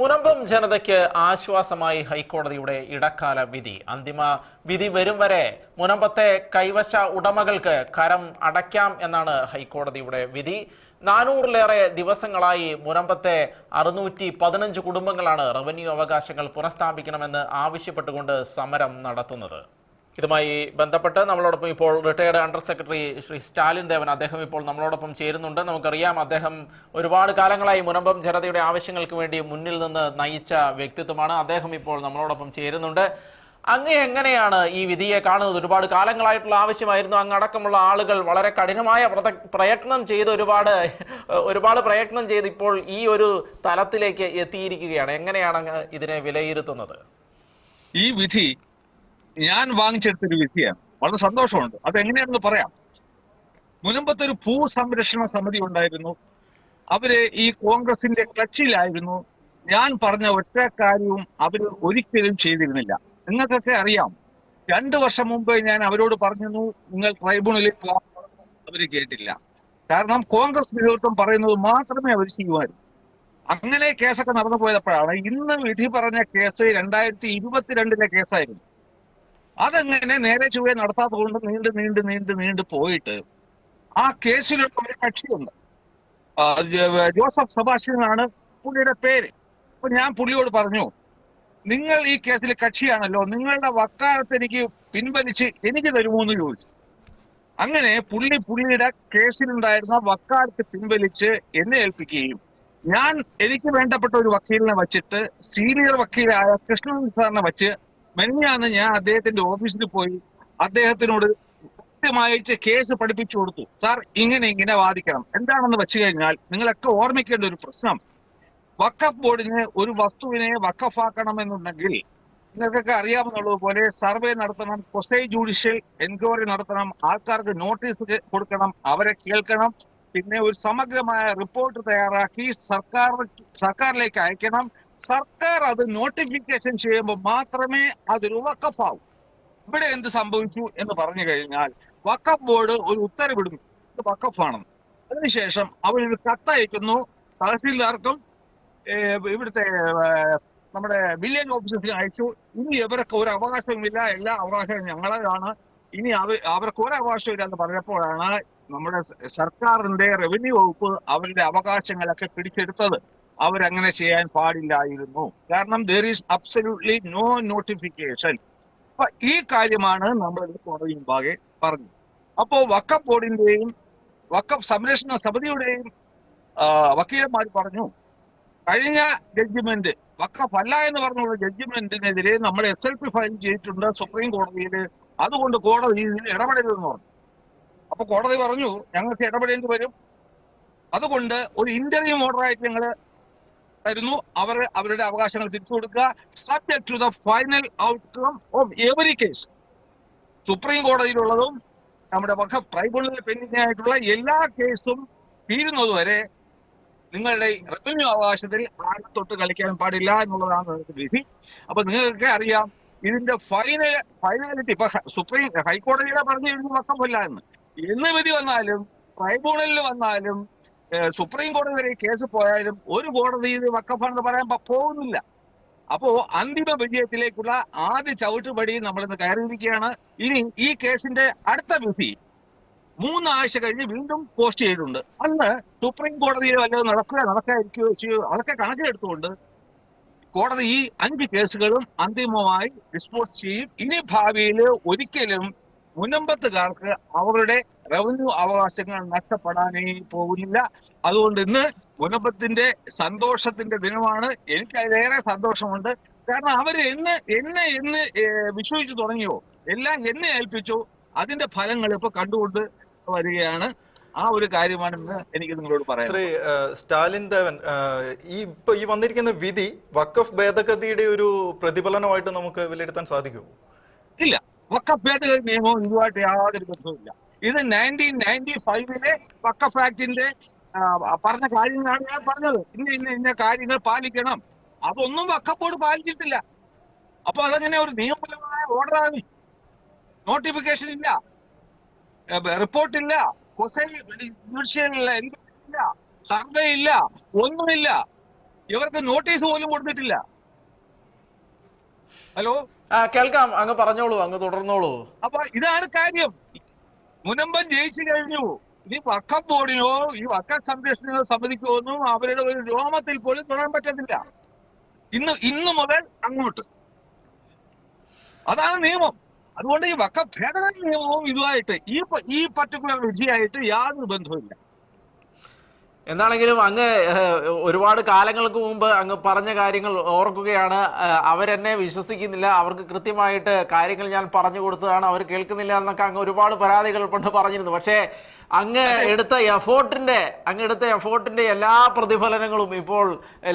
മുനമ്പം ജനതയ്ക്ക് ആശ്വാസമായി ഹൈക്കോടതിയുടെ ഇടക്കാല വിധി. അന്തിമ വിധി വരും വരെ മുനമ്പത്തെ കൈവശ ഉടമകൾക്ക് കരം അടയ്ക്കാം എന്നാണ് ഹൈക്കോടതിയുടെ വിധി. നാനൂറിലേറെ ദിവസങ്ങളായി മുനമ്പത്തെ അറുന്നൂറ്റി പതിനഞ്ച് കുടുംബങ്ങളാണ് റവന്യൂ അവകാശങ്ങൾ പുനഃസ്ഥാപിക്കണമെന്ന് ആവശ്യപ്പെട്ടുകൊണ്ട് സമരം നടത്തുന്നത്. ഇതുമായി ബന്ധപ്പെട്ട് നമ്മളോടൊപ്പം ഇപ്പോൾ retired under secretary Shri Stalin Devan അദ്ദേഹം ഇപ്പോൾ നമ്മളോടൊപ്പം ചേരുന്നുണ്ട്. നമുക്കറിയാം അദ്ദേഹം ഒരുപാട് കാലങ്ങളായി മുനമ്പം ജനതയുടെ ആവശ്യങ്ങൾക്ക് വേണ്ടി മുന്നിൽ നിന്ന് നയിച്ച വ്യക്തിത്വമാണ്. അദ്ദേഹം ഇപ്പോൾ നമ്മളോടൊപ്പം ചേരുന്നുണ്ട്. അങ്ങ് എങ്ങനെയാണ് ഈ വിധിയെ കാണുന്നത്? ഒരുപാട് കാലങ്ങളായിട്ടുള്ള ആവശ്യമായിരുന്നു. അങ്ങടക്കമുള്ള ആളുകൾ വളരെ കഠിനമായ പ്രയത്നം ചെയ്ത് ഒരുപാട് ഒരുപാട് പ്രയത്നം ചെയ്ത് ഇപ്പോൾ ഈ ഒരു തലത്തിലേക്ക് എത്തിയിരിക്കുകയാണ്. എങ്ങനെയാണ് ഇതിനെ വിലയിരുത്തുന്നത്? ഈ വിധി ഞാൻ വാങ്ങിച്ചെടുത്തൊരു വിധിയാണ് വളരെ സന്തോഷമുണ്ട്. അത് എങ്ങനെയാണെന്ന് പറയാം. മുനമ്പത്തെ ഒരു ഭൂ സംരക്ഷണ സമിതി ഉണ്ടായിരുന്നു. അവർ ഈ കോൺഗ്രസിന്റെ ക്ലച്ചിലായിരുന്നു ഞാൻ പറഞ്ഞ ഒറ്റ കാര്യവും അവർ ഒരിക്കലും ചെയ്തിരുന്നില്ല. നിങ്ങൾക്കൊക്കെ അറിയാം. രണ്ടു വർഷം മുമ്പ് ഞാൻ അവരോട് പറഞ്ഞു നിങ്ങൾ ട്രൈബ്യൂണലിൽ പോകാൻ അവർ കേട്ടില്ല. കാരണം കോൺഗ്രസ് നേതൃത്വം പറയുന്നത് മാത്രമേ അവർ ചെയ്യുമായിരുന്നു. അങ്ങനെ കേസൊക്കെ നടന്നു പോയപ്പോഴാണ് ഇന്ന് വിധി പറഞ്ഞ കേസ് രണ്ടായിരത്തി ഇരുപത്തിരണ്ടിലെ കേസായിരുന്നു. അതെങ്ങനെ നേരെ ചുവേ നടത്താത്തത് കൊണ്ട് നീണ്ട് നീണ്ട് നീണ്ട് നീണ്ട് പോയിട്ട് ആ കേസിലുള്ള ഒരു കക്ഷിയുണ്ട്. ജോസഫ് സെബാസ്റ്റ്യൻ ആണ് പുള്ളിയുടെ പേര്. അപ്പൊ ഞാൻ പുള്ളിയോട് പറഞ്ഞു നിങ്ങൾ ഈ കേസിൽ കക്ഷിയാണല്ലോ നിങ്ങളുടെ വക്കാലത്ത് എനിക്ക് പിൻവലിച്ച് എനിക്ക് തരുമോ എന്ന് ചോദിച്ചു. അങ്ങനെ പുള്ളി പുള്ളിയുടെ കേസിലുണ്ടായിരുന്ന വക്കാലത്ത് പിൻവലിച്ച് എന്നെ ഏൽപ്പിക്കുകയും ഞാൻ എനിക്ക് വേണ്ടപ്പെട്ട ഒരു വക്കീലിനെ വച്ചിട്ട് സീനിയർ വക്കീലായ കൃഷ്ണൻ സാറിനെ വച്ച് മെനിഞ്ഞാന്ന് ഞാൻ അദ്ദേഹത്തിന്റെ ഓഫീസിൽ പോയി അദ്ദേഹത്തിനോട് കൃത്യമായിട്ട് കേസ് പഠിപ്പിച്ചു കൊടുത്തു. സാർ ഇങ്ങനെ ഇങ്ങനെ വാദിക്കണം. എന്താണെന്ന് വെച്ച് കഴിഞ്ഞാൽ നിങ്ങളൊക്കെ ഓർമ്മിക്കേണ്ട ഒരു പ്രശ്നം. വക്കഫ് ബോർഡിന് ഒരു വസ്തുവിനെ വക്കഫാക്കണം എന്നുണ്ടെങ്കിൽ നിങ്ങൾക്കൊക്കെ അറിയാമെന്നുള്ളതുപോലെ സർവേ നടത്തണം കൊസൈ ജുഡീഷ്യൽ എൻക്വയറി നടത്തണം ആൾക്കാർക്ക് നോട്ടീസ് കൊടുക്കണം അവരെ കേൾക്കണം പിന്നെ ഒരു സമഗ്രമായ റിപ്പോർട്ട് തയ്യാറാക്കി സർക്കാർ സർക്കാരിലേക്ക് അയക്കണം സർക്കാർ അത് നോട്ടിഫിക്കേഷൻ ചെയ്യുമ്പോൾ മാത്രമേ അതൊരു വക്കഫാവൂ. ഇവിടെ എന്ത് സംഭവിച്ചു എന്ന് പറഞ്ഞു കഴിഞ്ഞാൽ വക്കഫ് ബോർഡ് ഒരു ഉത്തരവിടുന്നു. ഇത് വക്കഫാണെന്ന്. അതിനുശേഷം അവരൊരു കത്തയക്കുന്നു. തഹസീൽദാർക്കും ഇവിടുത്തെ നമ്മുടെ വില്ലേജ് ഓഫീസർക്ക് അയച്ചു. ഇനി ഇവർക്ക് ഒരു അവകാശവുമില്ല. എല്ലാ അവകാശവും ഞങ്ങളതാണ് ഇനി അവ അവർക്ക് ഒരു അവകാശമില്ല എന്ന് പറഞ്ഞപ്പോഴാണ് നമ്മുടെ സർക്കാരിന്റെ റവന്യൂ വകുപ്പ് അവരുടെ അവകാശങ്ങളൊക്കെ പിടിച്ചെടുത്തത്. അവരങ്ങനെ ചെയ്യാൻ പാടില്ലായിരുന്നു. കാരണം there is absolutely no notification അപ്പൊ ഈ കാര്യമാണ് നമ്മൾ കോടതി മുമ്പാകെ പറഞ്ഞു അപ്പോ വക്കഫ് ബോർഡിന്റെയും വക്കഫ് സംരക്ഷണ സമിതിയുടെയും വക്കീലന്മാർ പറഞ്ഞു കഴിഞ്ഞ ജഡ്ജ്മെന്റ് വക്കഫ് അല്ല എന്ന് പറഞ്ഞുള്ള ജഡ്ജിമെന്റിനെതിരെ നമ്മൾ എസ് എൽ പി ഫയൽ ചെയ്തിട്ടുണ്ട് സുപ്രീം കോടതിയിൽ അതുകൊണ്ട് കോടതി ഇതിൽ ഇടപെടരുതെന്ന് പറഞ്ഞു. അപ്പൊ കോടതി പറഞ്ഞു ഞങ്ങൾക്ക് ഇടപെടേണ്ടി വരും. അതുകൊണ്ട് ഒരു ഇന്റർവ്യൂ ഓർഡറായിട്ട് ഞങ്ങൾ തരുന്നു അവർ അവരുടെ അവകാശങ്ങൾ തിരിച്ചു കൊടുക്കുക. Subject to the final outcome of every case supreme കോടതിയിലുള്ളതും നമ്മുടെ വഖഫ് ട്രൈബ്യൂണലിൽ പെൻഡിംഗ് ആയിട്ടുള്ള എല്ലാ കേസും തീരുന്നതുവരെ നിങ്ങളുടെ റവന്യൂ അവകാശത്തിൽ ആരും തൊട്ട് കളിക്കാൻ പാടില്ല എന്നുള്ളതാണ് വിധി. അപ്പൊ നിങ്ങൾക്ക് അറിയാം ഇതിന്റെ ഫൈനൽ ഫൈനാലിറ്റി ഇപ്പൊ സുപ്രീം ഹൈക്കോടതിയുടെ പറഞ്ഞു കഴിഞ്ഞു വക്കഫല്ല എന്ന്. എന്ന് വിധി വന്നാലും ട്രൈബ്യൂണലിൽ വന്നാലും സുപ്രീം കോടതി വരെ കേസ് പോയാലും ഒരു കോടതി ഇത് വക്കഫാണെന്ന് പറയാൻ പോകുന്നില്ല. അപ്പോ അന്തിമ വിജയത്തിലേക്കുള്ള ആദ്യ ചവിട്ടുപടി നമ്മൾ ഇന്ന് കയറിയിരിക്കുകയാണ്. ഇനി ഈ കേസിന്റെ അടുത്ത വിധി മൂന്നാഴ്ച കഴിഞ്ഞ് വീണ്ടും പോസ്റ്റ് ചെയ്തിട്ടുണ്ട്. അന്ന് സുപ്രീം കോടതിയിൽ വല്ലതും നടക്കുക നടക്കാതിരിക്കുകയോ ചെയ്യോ അതൊക്കെ കണക്കിലെടുത്തുകൊണ്ട് കോടതി ഈ അഞ്ച് കേസുകളും അന്തിമമായി ഡിസ്പോസ് ചെയ്യും. ഇനി ഭാവിയിൽ ഒരിക്കലും മുനമ്പത്തുകാർക്ക് അവരുടെ റവന്യൂ അവകാശങ്ങൾ നഷ്ടപ്പെടാനേ പോകുന്നില്ല. അതുകൊണ്ട് ഇന്ന് മുനമ്പത്തിന്റെ സന്തോഷത്തിന്റെ ദിനമാണ്. എനിക്ക് അതിലേറെ സന്തോഷമുണ്ട്. കാരണം അവർ എന്ന് എന്നെ എന്ന് വിശ്വസിച്ച് തുടങ്ങിയോ? എല്ലാം എന്നെ ഏൽപ്പിച്ചു. അതിന്റെ ഫലങ്ങൾ ഇപ്പൊ കണ്ടുകൊണ്ട് വരികയാണ്. ആ ഒരു കാര്യമാണെന്ന് എനിക്ക് നിങ്ങളോട് പറയാം ശ്രീ സ്റ്റാലിൻ ദേവൻ ഈ ഇപ്പൊ ഈ വന്നിരിക്കുന്ന വിധി വക്കഫ് ഭേദഗതിയുടെ ഒരു പ്രതിഫലനമായിട്ട് നമുക്ക് വിലയിരുത്താൻ സാധിക്കുമോ? ഇല്ല. വക്കഫ് ഭേദഗതി നിയമവും ഇതുമായിട്ട് യാതൊരു ബന്ധവുമില്ല. ഇത് നയന്റീൻ നയന്റി ഫൈവിലെ പക്ക ഫാക്ടിന്റെ പറഞ്ഞ കാര്യങ്ങളാണ് ഞാൻ പറഞ്ഞത്. ഇന്ന ഇന്ന ഇന്ന കാര്യങ്ങൾ പാലിക്കണം. അതൊന്നും വക്കപ്പോട് പാലിച്ചിട്ടില്ല. അപ്പൊ അതങ്ങനെ ഒരു നിയമപരമായ ഓർഡർ ആകും നോട്ടിഫിക്കേഷൻ ഇല്ല. റിപ്പോർട്ട് ഇല്ല. ഇല്ല. സർവേ ഇല്ല. ഒന്നുമില്ല. ഇവർക്ക് നോട്ടീസ് പോലും കൊടുത്തിട്ടില്ല. ഹലോ കേൾക്കാം. അങ്ങ് പറഞ്ഞോളൂ. അങ്ങ് തുടർന്നോളൂ. അപ്പൊ ഇതാണ് കാര്യം. മുനമ്പൻ ജയിച്ചു കഴിഞ്ഞു. ഈ വക്കം ബോർഡിനോ ഈ വക്ക സംരക്ഷണ സമിതിക്കോ ഒന്നും അവരുടെ ഒരു രോമത്തിൽ പോലും തൊടാൻ പറ്റത്തില്ല. ഇന്ന് ഇന്നു മുതൽ അങ്ങോട്ട്. അതാണ് നിയമം. അതുകൊണ്ട് ഈ വക്ക ഭേദഗതി നിയമവും ഇതുമായിട്ട് ഈ ഈ പർട്ടിക്കുലർ വിധിയായിട്ട് യാതൊരു ബന്ധവുമില്ല. എന്താണെങ്കിലും അങ്ങ് ഒരുപാട് കാലങ്ങൾക്ക് മുമ്പ് അങ്ങ് പറഞ്ഞ കാര്യങ്ങൾ ഓർക്കുകയാണ്. അവരെന്നെ വിശ്വസിക്കുന്നില്ല. അവർക്ക് കൃത്യമായിട്ട് കാര്യങ്ങൾ ഞാൻ പറഞ്ഞു കൊടുത്തതാണ്. അവർ കേൾക്കുന്നില്ല എന്നൊക്കെ അങ്ങ് ഒരുപാട് പരാതികൾ പണ്ട് പറഞ്ഞിരുന്നു. പക്ഷേ അങ്ങ് എടുത്ത എഫോർട്ടിന്റെ അങ്ങ് എടുത്ത എഫോർട്ടിന്റെ എല്ലാ പ്രതിഫലനങ്ങളും ഇപ്പോൾ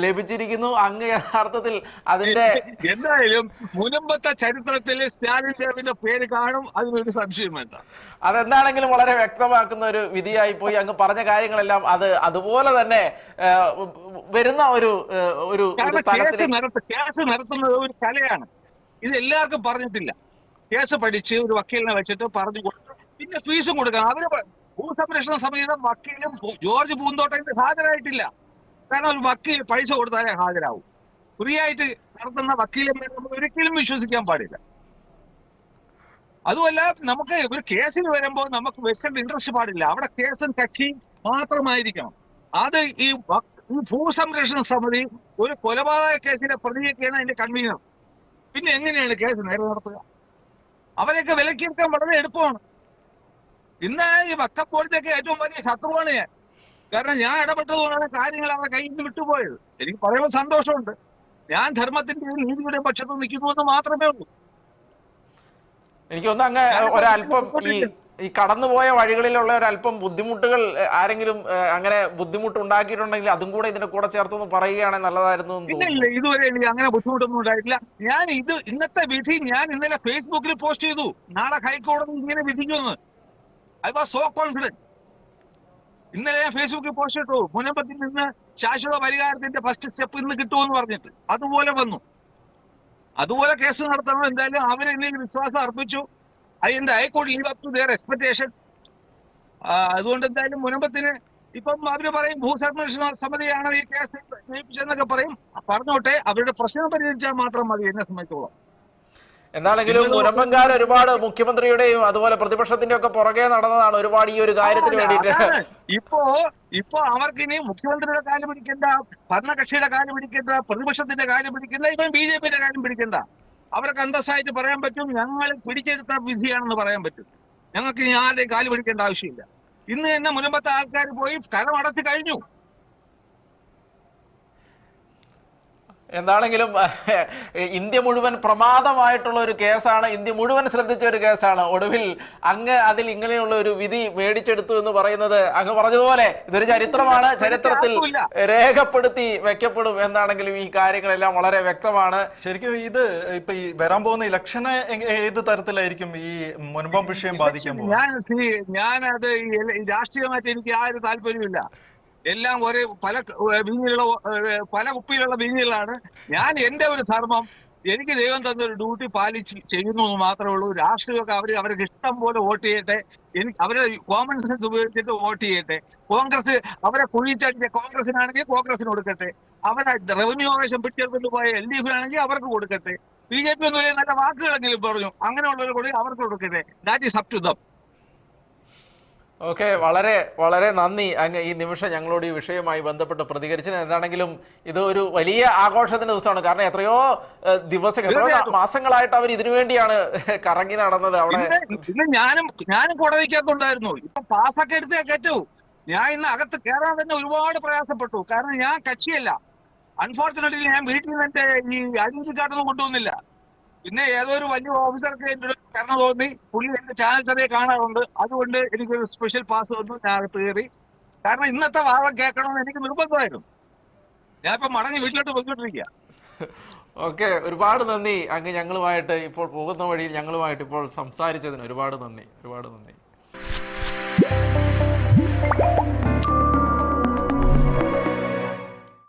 ലഭിച്ചിരിക്കുന്നു. അങ്ങ് യഥാർത്ഥത്തിൽ അതിന്റെ എന്തായാലും മുനമ്പത്തെ ചരിത്രത്തിൽ സ്റ്റാലിൻ ദേവിന്റെ പേര് കാണും. അതിനൊരു സംശയം വേണ്ട. അതെന്താണെങ്കിലും വളരെ വ്യക്തമാക്കുന്ന ഒരു വിധിയായി പോയി. അങ്ങ് പറഞ്ഞ കാര്യങ്ങളെല്ലാം അത് അതുപോലെ തന്നെ വരുന്ന ഒരു ഒരു കേസ് നടത്തുന്നത് ഒരു കലയാണ്. ഇത് എല്ലാവർക്കും പറഞ്ഞിട്ടില്ല. കേസ് പഠിച്ച് ഒരു വക്കീലിനെ വെച്ചിട്ട് പറഞ്ഞു കൊടുത്തു പിന്നെ ഫീസും കൊടുക്കണം. അവർ ഭൂസംരക്ഷണ സമിതിയുടെ വക്കീലും ജോർജ് പൂന്തോട്ടത്തിന് ഹാജരായിട്ടില്ല. കാരണം ഒരു വക്കീൽ പൈസ കൊടുത്താലേ ഹാജരാവും. ഫ്രീ ആയിട്ട് നടത്തുന്ന വക്കീലിനെ നമുക്ക് ഒരിക്കലും വിശ്വസിക്കാൻ പാടില്ല. അതുമല്ല നമുക്ക് ഒരു കേസിൽ വരുമ്പോൾ നമുക്ക് വെസ്റ്റേൺ ഇൻട്രസ്റ്റ് പാടില്ല. അവിടെ കേസും കക്ഷിയും മാത്രമായിരിക്കണം. അത് ഈ ഭൂസംരക്ഷണ സമിതി ഒരു കൊലപാതക കേസിന്റെ പ്രതിയൊക്കെയാണ് അതിന്റെ കൺവീനർ പിന്നെ എങ്ങനെയാണ് കേസ് നേരെ നടത്തുക? അവരെയൊക്കെ വിലക്കെടുക്കാൻ വളരെ എളുപ്പമാണ്. ഇന്ന് ഈ വക്കപ്പോഴത്തേക്ക് ഏറ്റവും വലിയ ശത്രുവാണ് ഞാൻ. കാരണം ഞാൻ ഇടപെട്ടതുകൊണ്ടാണ് കാര്യങ്ങൾ അവരുടെ കയ്യിൽ നിന്ന് വിട്ടുപോയത്. എനിക്ക് പറയുമ്പോൾ സന്തോഷമുണ്ട്. ഞാൻ ധർമ്മത്തിന്റെയും നീതിയുടെയും പക്ഷത്ത് നിൽക്കുന്നു എന്ന് മാത്രമേ ഉള്ളൂ. എനിക്ക് ഒന്ന് അങ്ങ് ഒരല്പം ഈ ഈ കടന്നുപോയ വഴികളിലുള്ള ഒരല്പം ബുദ്ധിമുട്ടുകൾ ആരെങ്കിലും അങ്ങനെ ബുദ്ധിമുട്ട് ഉണ്ടാക്കിയിട്ടുണ്ടെങ്കിൽ അതും കൂടെ ഇതിന്റെ കൂടെ ചേർത്തൊന്ന് പറയുകയാണെങ്കിൽ നല്ലതായിരുന്നു ഇല്ല ഇതുവരെ എനിക്ക് അങ്ങനെ ബുദ്ധിമുട്ടൊന്നും ഉണ്ടായിട്ടില്ല. ഞാൻ ഇത് ഇന്നത്തെ വിധി ഞാൻ ഇന്നലെ ഫേസ്ബുക്കിൽ പോസ്റ്റ് ചെയ്തു. നാളെ ഹൈക്കോടതി ഇങ്ങനെ വിധിക്കുമെന്ന്. ഐ വാസ് സോ കോൺഫിഡന്റ് ഇന്നലെ ഞാൻ ഫേസ്ബുക്കിൽ പോസ്റ്റ് ഇട്ടു. മുനമ്പത്തിൽ നിന്ന് ശാശ്വത പരിഹാരത്തിന്റെ ഫസ്റ്റ് സ്റ്റെപ്പ് ഇന്ന് കിട്ടുമെന്ന് പറഞ്ഞിട്ട്. അതുപോലെ വന്നു. അതുപോലെ കേസ് നടത്തണം. എന്തായാലും അവരെന്നിൽ വിശ്വാസം അർപ്പിച്ചു. അതിന്റെ I could live up to their expectation അതുകൊണ്ട് എന്തായാലും മുനമ്പത്തിന് ഇപ്പം അവർ പറയും ഭൂസംരക്ഷണ സമിതിയാണ് ഈ കേസ് ജയിപ്പിച്ചതെന്നൊക്കെ പറയും. പറഞ്ഞോട്ടെ അവരുടെ പ്രശ്നം പരിഹരിച്ചാൽ മാത്രം മതി എന്നെ സംബന്ധിച്ചോളം. എന്താണെങ്കിലും മുനമ്പൻകാർ ഒരുപാട് മുഖ്യമന്ത്രിയുടെയും അതുപോലെ പ്രതിപക്ഷത്തിന്റെ ഒക്കെ പുറകെ നടന്നതാണ് ഒരുപാട് ഈ ഒരു കാര്യത്തിന് വേണ്ടിട്ട് വേണ്ടിയിട്ട്. ഇപ്പോ ഇപ്പോ അവർക്ക് ഇനി മുഖ്യമന്ത്രിയുടെ കാര്യം പിടിക്കണ്ട ഭരണകക്ഷിയുടെ കാര്യം പിടിക്കണ്ട പ്രതിപക്ഷത്തിന്റെ കാര്യം പിടിക്കണ്ട ഇപ്പം ബി ജെ പിയുടെ കാര്യം പിടിക്കണ്ട. അവർക്ക് അന്തസ്സായിട്ട് പറയാൻ പറ്റും ഞങ്ങൾ പിടിച്ചെടുത്ത വിധിയാണെന്ന് പറയാൻ പറ്റും. ഞങ്ങൾക്ക് ഇനി ആരുടെയും കാൽ പിടിക്കേണ്ട ആവശ്യമില്ല. ഇന്ന് തന്നെ മുനമ്പത്തെ ആൾക്കാർ പോയി സ്ഥലം അടച്ചു കഴിഞ്ഞു. എന്താണെങ്കിലും ഇന്ത്യ മുഴുവൻ പ്രമാദമായിട്ടുള്ള ഒരു കേസാണ് ഇന്ത്യ മുഴുവൻ ശ്രദ്ധിച്ച ഒരു കേസാണ്. ഒടുവിൽ അങ്ങ് അതിൽ ഇങ്ങനെയുള്ള ഒരു വിധി മേടിച്ചെടുത്തു എന്ന് പറയുന്നത് അങ്ങ് പറഞ്ഞതുപോലെ ഇതൊരു ചരിത്രമാണ്. ചരിത്രത്തിൽ രേഖപ്പെടുത്തി വെക്കപ്പെടും എന്താണെങ്കിലും ഈ കാര്യങ്ങളെല്ലാം വളരെ വ്യക്തമാണ്. ശരിക്കും ഇത് ഇപ്പൊ ഈ വരാൻ പോകുന്ന ഇലക്ഷനെ ഏത് തരത്തിലായിരിക്കും ഈ മുൻപം വിഷയം ബാധിക്കാൻ ഞാൻ ഞാനത് ഞാൻ അത് ഈ രാഷ്ട്രീയമായിട്ട് എനിക്ക് ആ ഒരു താല്പര്യമില്ല എല്ലാം ഒരേ പല വീഞ്ഞിലുള്ള പല കുപ്പിയിലുള്ള വീഞ്ഞിലാണ് ഞാൻ എന്റെ ഒരു ധർമ്മം എനിക്ക് ദൈവം തന്ന ഒരു ഡ്യൂട്ടി പാലിച്ച് ചെയ്യുന്നു എന്ന് മാത്രമേ ഉള്ളൂ. രാഷ്ട്രീയമൊക്കെ അവർ അവർക്ക് ഇഷ്ടം പോലെ വോട്ട് ചെയ്യട്ടെ. എനിക്ക് അവരെ കോമൺ സെൻസ് ഉപയോഗിച്ചിട്ട് വോട്ട് ചെയ്യട്ടെ. കോൺഗ്രസ് അവരെ കുഴിച്ചടിച്ച കോൺഗ്രസിനാണെങ്കിൽ കോൺഗ്രസിന് കൊടുക്കട്ടെ. അവരെ റവന്യൂ അവകാശം പിടിച്ചെടുത്തിട്ട് പോയ എൽ ഡി എഫിനാണെങ്കിൽ അവർക്ക് കൊടുക്കട്ടെ. ബി ജെ പി ഒന്നും നല്ല വാക്കുകളെങ്കിലും പറഞ്ഞു. അങ്ങനെയുള്ളവർ കൂടി അവർക്ക് കൊടുക്കട്ടെ. That is up to them okay വളരെ വളരെ നന്ദി. അങ്ങ് ഈ നിമിഷം ഞങ്ങളോട് ഈ വിഷയവുമായി ബന്ധപ്പെട്ട് പ്രതികരിച്ചത് എന്താണെങ്കിലും ഇത് ഒരു വലിയ ആഘോഷത്തിന്റെ ദിവസമാണ്. കാരണം എത്രയോ ദിവസം മാസങ്ങളായിട്ട് അവർ ഇതിനു വേണ്ടിയാണ് കറങ്ങി നടന്നത് അവിടെ. ഇന്ന് ഞാനും ഞാനും കോടതിക്കകത്തുണ്ടായിരുന്നു. ഇപ്പൊ പാസ്സൊക്കെ എടുത്തേ കയറ്റൂ. ഞാൻ ഇന്ന് അകത്ത് കയറാൻ തന്നെ ഒരുപാട് പ്രയാസപ്പെട്ടു. കാരണം ഞാൻ കക്ഷിയല്ല. അൺഫോർച്ചുനേറ്റ്ലി ഞാൻ വീട്ടിൽ നിന്ന് എന്റെ ഈ ഐഡന്റിറ്റി കാർഡൊന്നും കൊണ്ടുവന്നില്ല. പിന്നെ ഏതോ ഒരു വലിയ ഓഫീസർക്ക് എന്റെ ഒരു കരണം തോന്നി. പുള്ളി എന്റെ ചാനൽ ചെറിയ കാണാറുണ്ട്. അതുകൊണ്ട് എനിക്കൊരു സ്പെഷ്യൽ പാസ് തന്നു ഞാൻ അകത്ത് കയറി. കാരണം ഇന്നത്തെ വാദം കേൾക്കണമെന്ന് എനിക്ക് നിർബന്ധമായിരുന്നു. ഞാൻ ഇപ്പൊ മടങ്ങി വീട്ടിലോട്ട് പോയിക്കൊണ്ടിരിക്കുക ഓക്കെ ഒരുപാട് നന്ദി. അങ്ങ് ഞങ്ങളുമായിട്ട് ഇപ്പോൾ പോകുന്ന വഴിയിൽ ഞങ്ങളുമായിട്ട് ഇപ്പോൾ സംസാരിച്ചതിന് ഒരുപാട് നന്ദി. ഒരുപാട് നന്ദി.